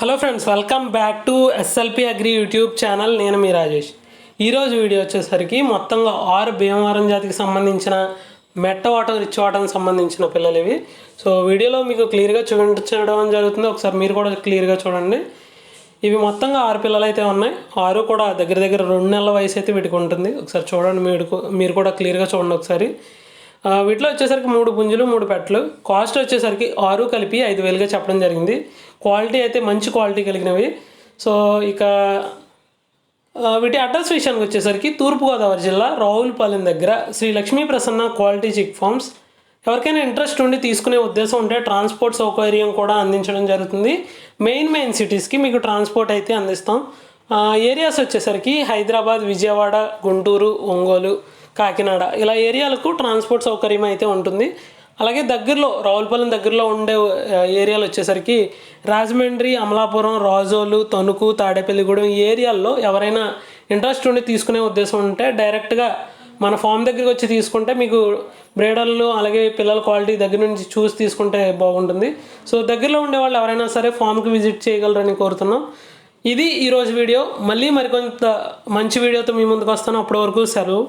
Hello friends welcome back to SLP agri YouTube channel నేను మీ రాజేష్. ఈరోజు వీడియో వచ్చేసరికి మొత్తంగా ఆరు భీమవరం జాతికి సంబంధించిన మెట్ట వాటం రిచ్ వాటం సంబంధించిన పిల్లలు ఇవి. సో వీడియోలో మీకు క్లియర్గా చూపించడం జరుగుతుంది. ఒకసారి మీరు కూడా క్లియర్గా చూడండి. ఇవి మొత్తంగా ఆరు పిల్లలు అయితే ఉన్నాయి. ఆరు కూడా దగ్గర దగ్గర రెండు నెలల వయసు అయితే వీటికి ఉంటుంది. ఒకసారి చూడండి మీరు మీరు కూడా క్లియర్గా చూడండి ఒకసారి. వీటిలో వచ్చేసరికి మూడు పుంజులు మూడు పెట్టలు. కాస్ట్ వచ్చేసరికి ఆరు కలిపి ఐదు వేలుగా చెప్పడం జరిగింది. క్వాలిటీ అయితే మంచి క్వాలిటీ కలిగినవి. సో ఇక వీటి అడ్రస్ విషయానికి వచ్చేసరికి తూర్పుగోదావరి జిల్లా రావులపాలెం దగ్గర Shri Lakshmi Prasanna quality chick farms ఎవరికైనా ఇంట్రెస్ట్ ఉండి తీసుకునే ఉద్దేశం ఉంటే ట్రాన్స్పోర్ట్ సౌకర్యం కూడా అందించడం జరుగుతుంది. మెయిన్ మెయిన్ సిటీస్కి మీకు ట్రాన్స్పోర్ట్ అయితే అందిస్తాం. ఏరియాస్ వచ్చేసరికి హైదరాబాద్ విజయవాడ గుంటూరు ఒంగోలు కాకినాడ. ఇలా ఏరియాలకు ట్రాన్స్పోర్ట్ సౌకర్యం అయితే ఉంటుంది. అలాగే దగ్గరలో రావులపాలెం దగ్గరలో ఉండే ఏరియాలు వచ్చేసరికి రాజమండ్రి అమలాపురం రాజోలు తణుకు తాడేపల్లిగూడెం ఈ ఏరియాల్లో ఎవరైనా ఇంట్రెస్ట్ ఉండి తీసుకునే ఉద్దేశం ఉంటే డైరెక్ట్గా మన ఫామ్ దగ్గరికి వచ్చి తీసుకుంటే మీకు బ్రేడర్లు అలాగే పిల్లల క్వాలిటీ దగ్గర నుంచి చూసి తీసుకుంటే బాగుంటుంది. సో దగ్గరలో ఉండే వాళ్ళు ఎవరైనా సరే ఫామ్కి విజిట్ చేయగలరని కోరుతున్నాం. ఇది ఈరోజు వీడియో. మళ్ళీ మరికొంత మంచి వీడియోతో మీ ముందుకు వస్తాను. అప్పటి వరకు సెలవు.